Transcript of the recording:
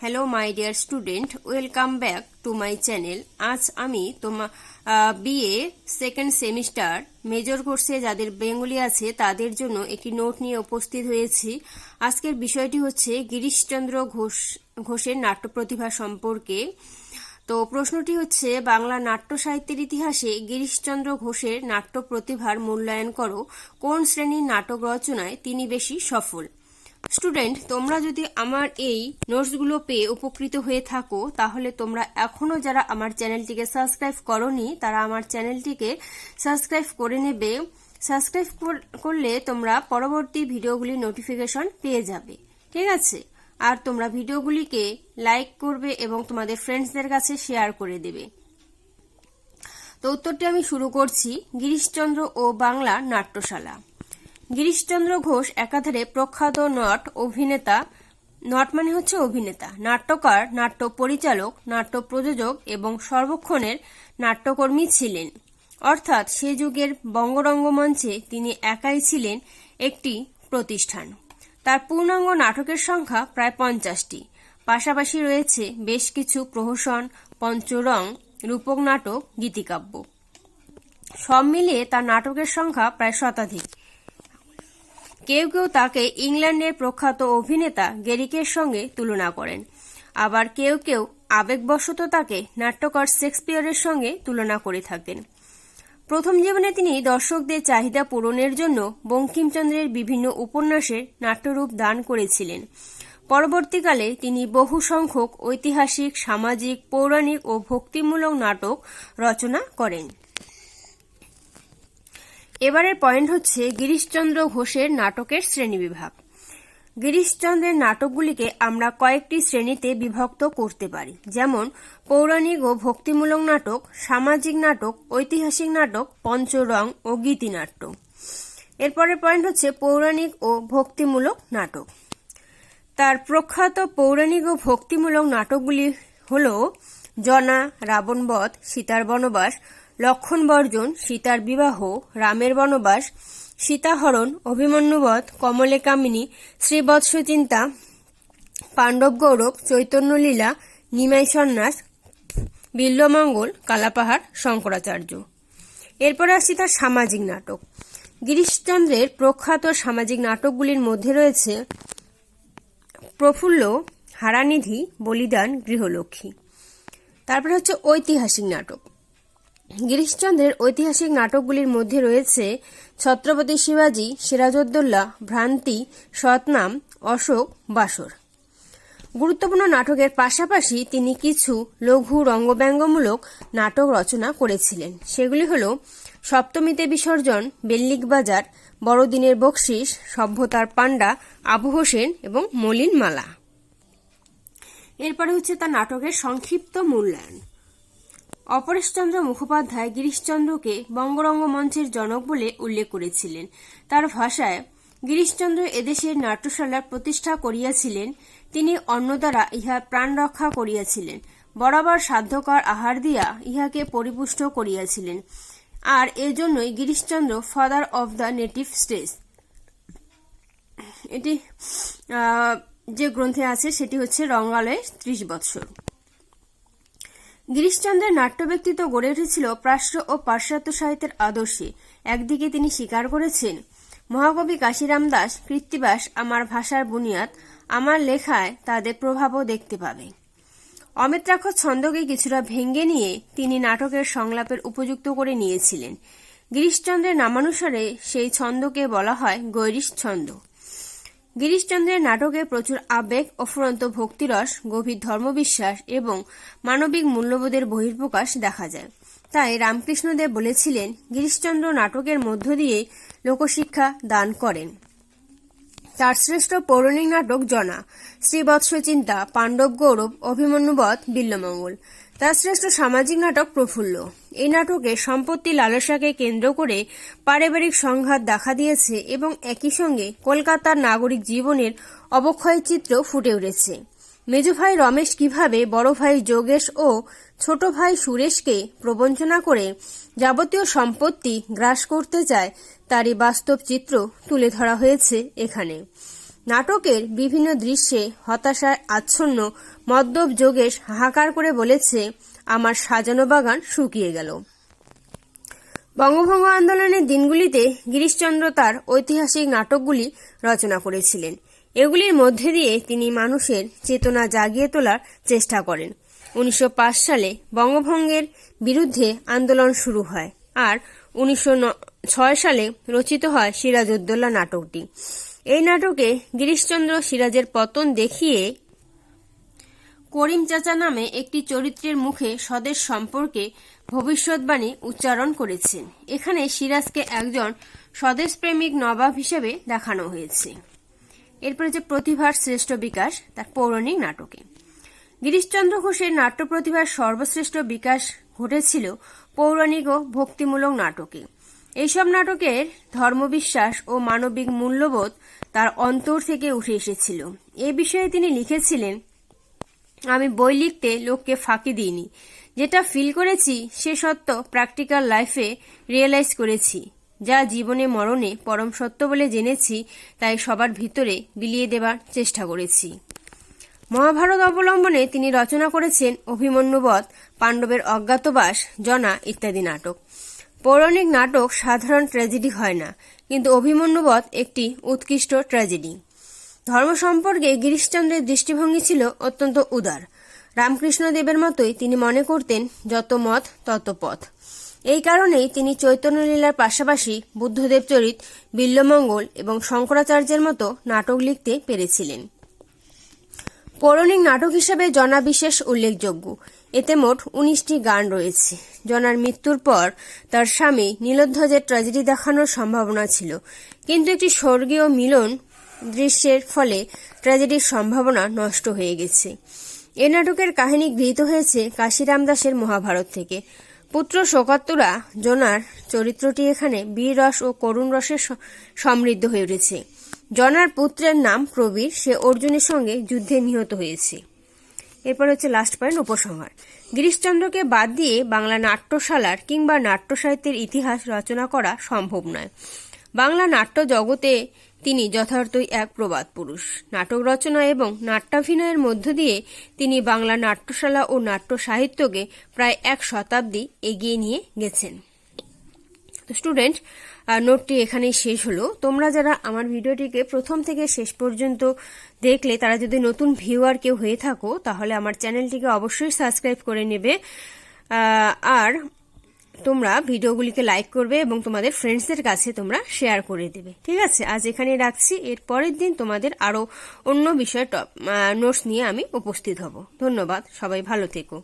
Hello my dear student welcome back to my channel আজ আমি তোমার বিএ সেকেন্ড সেমিস্টার মেজর কোর্সে যাদের বেঙ্গলি আছে, তাদের জন্য একটি নোট নিয়ে উপস্থিত হয়েছি। আজকের বিষয়টি হচ্ছে গিরিশচন্দ্র ঘোষ, ঘোষের নাট্য প্রতিভা সম্পর্কে। তো প্রশ্নটি হচ্ছে, বাংলা নাট্য সাহিত্যের ইতিহাসে গিরিশচন্দ্র ঘোষের নাট্য প্রতিভার মূল্যায়ন করো। কোন শ্রেণির নাটক রচনায় তিনি বেশি সফল? স্টুডেন্ট তোমরা যদি আমার এই নোটসগুলো পেয়ে উপকৃত হয়ে থাকো, তাহলে তোমরা এখনও যারা আমার চ্যানেলটিকে সাবস্ক্রাইব করনি, তারা আমার চ্যানেলটিকে সাবস্ক্রাইব করে নেবে। সাবস্ক্রাইব করলে তোমরা পরবর্তী ভিডিওগুলির নোটিফিকেশন পেয়ে যাবে। ঠিক আছে? আর তোমরা ভিডিওগুলিকে লাইক করবে এবং তোমাদের ফ্রেন্ডসদের কাছে শেয়ার করে দেবে। তো উত্তরটি আমি শুরু করছি। গিরিশচন্দ্র ও বাংলা নাট্যশালা। গিরিশচন্দ্র ঘোষ একাধারে প্রখ্যাত নট অভিনেতা। নট মানে হচ্ছে অভিনেতা, নাট্যকার নাট্য পরিচালক নাট্য প্রযোজক এবং সর্বক্ষণের নাট্যকর্মী ছিলেন। অর্থাৎ সে যুগের বঙ্গরঙ্গমঞ্চে তিনি একাই ছিলেন একটি প্রতিষ্ঠান। তার পূর্ণাঙ্গ নাটকের সংখ্যা প্রায় পঞ্চাশটি। পাশাপাশি রয়েছে বেশ কিছু প্রহসন, পঞ্চরং, রূপক নাটক, গীতিকাব্য। সব মিলিয়ে তার নাটকের সংখ্যা প্রায় শতাধিক। কেউ কেউ তাকে ইংল্যান্ডের প্রখ্যাত অভিনেতা গেরিকের সঙ্গে তুলনা করেন। আবার কেউ কেউ আবেগবশত তাকে নাট্যকার শেক্সপিয়রের সঙ্গে তুলনা করে থাকেন। প্রথম জীবনে তিনি দর্শকদের চাহিদা পূরণের জন্য বঙ্কিমচন্দ্রের বিভিন্ন উপন্যাসের নাট্যরূপ দান করেছিলেন। পরবর্তীকালে তিনি বহু সংখ্যক ঐতিহাসিক, সামাজিক, পৌরাণিক ও ভক্তিমূলক নাটক রচনা করেন। এবারের পয়েন্ট হচ্ছে গিরিশচন্দ্র ঘোষের নাটকের শ্রেণীবিভাগ গিরিশচন্দ্রের নাটকগুলিকে আমরা কয়েকটি শ্রেণীতে বিভক্ত করতে পারি। যেমন পৌরাণিক ও ভক্তিমূলক নাটক, সামাজিক নাটক, ঐতিহাসিক নাটক, পঞ্চরং ও গীতিনাট্য। এরপরের পয়েন্ট হচ্ছে পৌরাণিক ও ভক্তিমূলক নাটক। তার প্রখ্যাত পৌরাণিক ও ভক্তিমূলক নাটকগুলি হল জনা রাবণবধ সীতার বনবাস লক্ষণ বর্জন সীতার বিবাহ, রামের বনবাস, সীতাহরণ, অভিমন্যুবধ কমলে কামিনী শ্রীবৎস চিন্তা পাণ্ডব গৌরব চৈতন্যলীলা নিমাই সন্ন্যাস বিল্লমঙ্গল, কালাপাহাড়, শঙ্করাচার্য। এরপর আসছি তার সামাজিক নাটক। গিরিশচন্দ্রের প্রখ্যাত সামাজিক নাটকগুলির মধ্যে রয়েছে প্রফুল্ল, হারানিধি, বলিদান, গৃহলক্ষ্মী। তারপরে হচ্ছে ঐতিহাসিক নাটক। গিরিশচন্দ্রের ঐতিহাসিক নাটকগুলির মধ্যে রয়েছে ছত্রপতি শিবাজী, সিরাজউদ্দৌলা, ভ্রান্তি সতনাম অশোক, বাসর। গুরুত্বপূর্ণ নাটকের পাশাপাশি তিনি কিছু লঘু রঙ্গব্যঙ্গমূলক নাটক রচনা করেছিলেন। সেগুলি হল সপ্তমীতে বিসর্জন, বেল্লিক বাজার, বড়দিনের বকশিস, সভ্যতার পাণ্ডা, আবু হোসেন এবং মলিন মালা এরপরে হচ্ছে তার নাটকের সংক্ষিপ্ত মূল্যায়ন। অপরেশচন্দ্র মুখোপাধ্যায় গিরিশচন্দ্রকে বঙ্গরঙ্গ মঞ্চের জনক বলে উল্লেখ করেছিলেন। তার ভাষায়, গিরিশচন্দ্র এদেশের নাট্যশালার প্রতিষ্ঠা করিয়াছিলেন, তিনি অন্য দ্বারা ইহা প্রাণ রক্ষা করিয়াছিলেন। বরাবর সাধ্যকর আহার দিয়া ইহাকে পরিপুষ্ট করিয়াছিলেন। আর এজন্যই Girishchandra father of the native stage এটি যে গ্রন্থে আছে, সেটি হচ্ছে রঙ্গালয়ে ত্রিশ বৎসর। গিরিশচন্দ্রের নাট্য ব্যক্তিত্ব গড়ে উঠেছিল প্রাশ্য ও পাশ্চাত্য সাহিত্যের আদর্শে। একদিকে তিনি স্বীকার করেছেন, মহাকবি কাশিরাম দাস, কৃত্তিবাস, আমার ভাষার বুনিয়াদ, আমার লেখায় তাদের প্রভাবও দেখতে পাবে। অমিত্রাক্ষ ছন্দকে কিছুটা ভেঙ্গে নিয়ে তিনি নাটকের সংলাপের উপযুক্ত করে নিয়েছিলেন। গিরিশচন্দ্রের নামানুসারে সেই ছন্দকে বলা হয় গৈরিশ ছন্দ গিরিশচন্দ্রের নাটকে প্রচুর আবেগ, অফুরন্ত ভক্তিরস, গভীর ধর্মবিশ্বাস এবং মানবিক মূল্যবোধের বহির্প্রকাশ দেখা যায়। তাই রামকৃষ্ণদেব বলেছিলেন, গিরিশচন্দ্র নাটকের মধ্য দিয়ে লোকশিক্ষা দান করেন। তার শ্রেষ্ঠ পৌরাণিক নাটক জনা। শ্রীবৎস চিন্তা, পাণ্ডব গৌরব অভিমন্যুবধ বিল্লমঙ্গল। তার শ্রেষ্ঠ সামাজিক নাটক প্রফুল্ল। এই নাটকে সম্পত্তি লালসাকে কেন্দ্র করে পারিবারিক সংঘাত দেখা দিয়েছে এবং একই সঙ্গে কলকাতার নাগরিক জীবনের অবক্ষয় চিত্র ফুটে উঠেছে। মেজ ভাই রমেশ কীভাবে বড় ভাই যোগেশ ও ছোট ভাই সুরেশকে প্রবঞ্চনা করে যাবতীয় সম্পত্তি গ্রাস করতে চায়, তারই বাস্তব চিত্র তুলে ধরা হয়েছে এখানে। নাটকের বিভিন্ন দৃশ্যে হতাশায় আচ্ছন্ন মদ্যপ যোগেশ হাহাকার করে বলেছে, আমার সাজানো বাগান শুকিয়ে গেল। বঙ্গভঙ্গ আন্দোলনের দিনগুলিতে গিরিশচন্দ্র তার ঐতিহাসিক নাটকগুলি রচনা করেছিলেন। এগুলির মধ্যে দিয়ে তিনি মানুষের চেতনা জাগিয়ে তোলার চেষ্টা করেন। উনিশশো পাঁচ সালে বঙ্গভঙ্গের বিরুদ্ধে আন্দোলন শুরু হয় আর উনিশশো ছয় সালে রচিত হয় সিরাজউদ্দৌলা নাটকটি। এই নাটকে গিরিশচন্দ্র সিরাজের পতন দেখিয়ে করিম চাচা নামে একটি চরিত্রের মুখে স্বদেশ সম্পর্কে ভবিষ্যৎবাণী উচ্চারণ করেছেন। এখানে সিরাজকে একজন স্বদেশপ্রেমিক নবাব হিসেবে দেখানো হয়েছে। এরপরে যে প্রতিভার শ্রেষ্ঠ বিকাশ, তার পৌরাণিক নাটকে। গিরিশচন্দ্র ঘোষের নাট্য প্রতিভার সর্বশ্রেষ্ঠ বিকাশ ঘটেছিল পৌরাণিক ও ভক্তিমূলক নাটকে। এইসব নাটকের ধর্মবিশ্বাস ও মানবিক মূল্যবোধ তার অন্তর থেকে উঠে এসেছিল। এ বিষয়ে তিনি লিখেছিলেন, আমি বই লিখতে লোককে ফাঁকি দিইনি। যেটা ফিল করেছি, সে সত্য প্র্যাকটিক্যাল লাইফে রিয়েলাইজ করেছি। যা জীবনে মরণে পরম সত্য বলে জেনেছি, তাই সবার ভিতরে বিলিয়ে দেবার চেষ্টা করেছি। মহাভারত অবলম্বনে তিনি রচনা করেছেন অভিমন্যুবধ, পাণ্ডবের অজ্ঞাতবাস, জনা ইত্যাদি নাটক। পৌরাণিক নাটক সাধারণ ট্র্যাজেডি হয় না, কিন্তু অভিমন্যুবধ একটি উৎকৃষ্ট ট্র্যাজেডি। ধর্ম সম্পর্কে গিরিশচন্দ্রের দৃষ্টিভঙ্গি ছিল অত্যন্ত উদার। রামকৃষ্ণদেবের মতোই তিনি মনে করতেন, যত মত, তত পথ। এই কারণেই তিনি চৈতন্যলীলার পাশাপাশি বুদ্ধদেব চরিত, বিল্লমঙ্গল এবং শঙ্করাচার্যের মতো নাটক লিখতে পেরেছিলেন। পৌরাণিক নাটক হিসেবে জনা বিশেষ উল্লেখযোগ্য। এতে মোট উনিশটি গান রয়েছে। জনার মৃত্যুর পর তার স্বামী নীলধ্বজের ট্র্যাজেডি দেখানোর সম্ভাবনা ছিল। কিন্তু একটি স্বর্গীয় মিলন দৃশ্যের ফলে ট্র্যাজেডির সম্ভাবনা নষ্ট হয়ে গেছে। এ নাটকের কাহিনী গৃহীত হয়েছে কাশিরাম দাসের মহাভারত থেকে। পুত্র শোকাত্তুরা জনার চরিত্রটি এখানে বীর রস ও করুণ রসে সমৃদ্ধ হয়ে উঠেছে। জনার পুত্রের নাম প্রবীর, সে অর্জুনের সঙ্গে যুদ্ধে নিহত হয়েছে। এরপর হচ্ছে লাস্ট পয়েন্ট উপসংহার। গিরিশচন্দ্রকে বাদ দিয়ে বাংলা নাট্যশালার কিংবা নাট্য সাহিত্যের ইতিহাস রচনা করা সম্ভব নয়। বাংলা নাট্য জগতে তিনি যথার্থই এক প্রবাদ পুরুষ। নাটক রচনা এবং নাট্যাভিনয়ের মধ্য দিয়ে তিনি বাংলা নাট্যশালা ও নাট্য সাহিত্যকে প্রায় এক শতাব্দী এগিয়ে নিয়ে গেছেন। তো স্টুডেন্ট নোটটি এখানেই শেষ হলো। তোমরা যারা আমার ভিডিওটিকে প্রথম থেকে শেষ পর্যন্ত দেখলে, তারা যদি নতুন ভিউয়ার কেউ হয়ে থাকো, তাহলে আমার চ্যানেলটিকে অবশ্যই সাবস্ক্রাইব করে নেবে। আর তোমরা ভিডিওগুলিকে লাইক করবে এবং তোমাদের ফ্রেন্ডসদের কাছে তোমরা শেয়ার করে দেবে। ঠিক আছে? আজ এখানে রাখছি। এর পরের দিন তোমাদের আরও অন্য বিষয়ে নোটস নিয়ে আমি উপস্থিত হব। ধন্যবাদ। সবাই ভালো থেকো।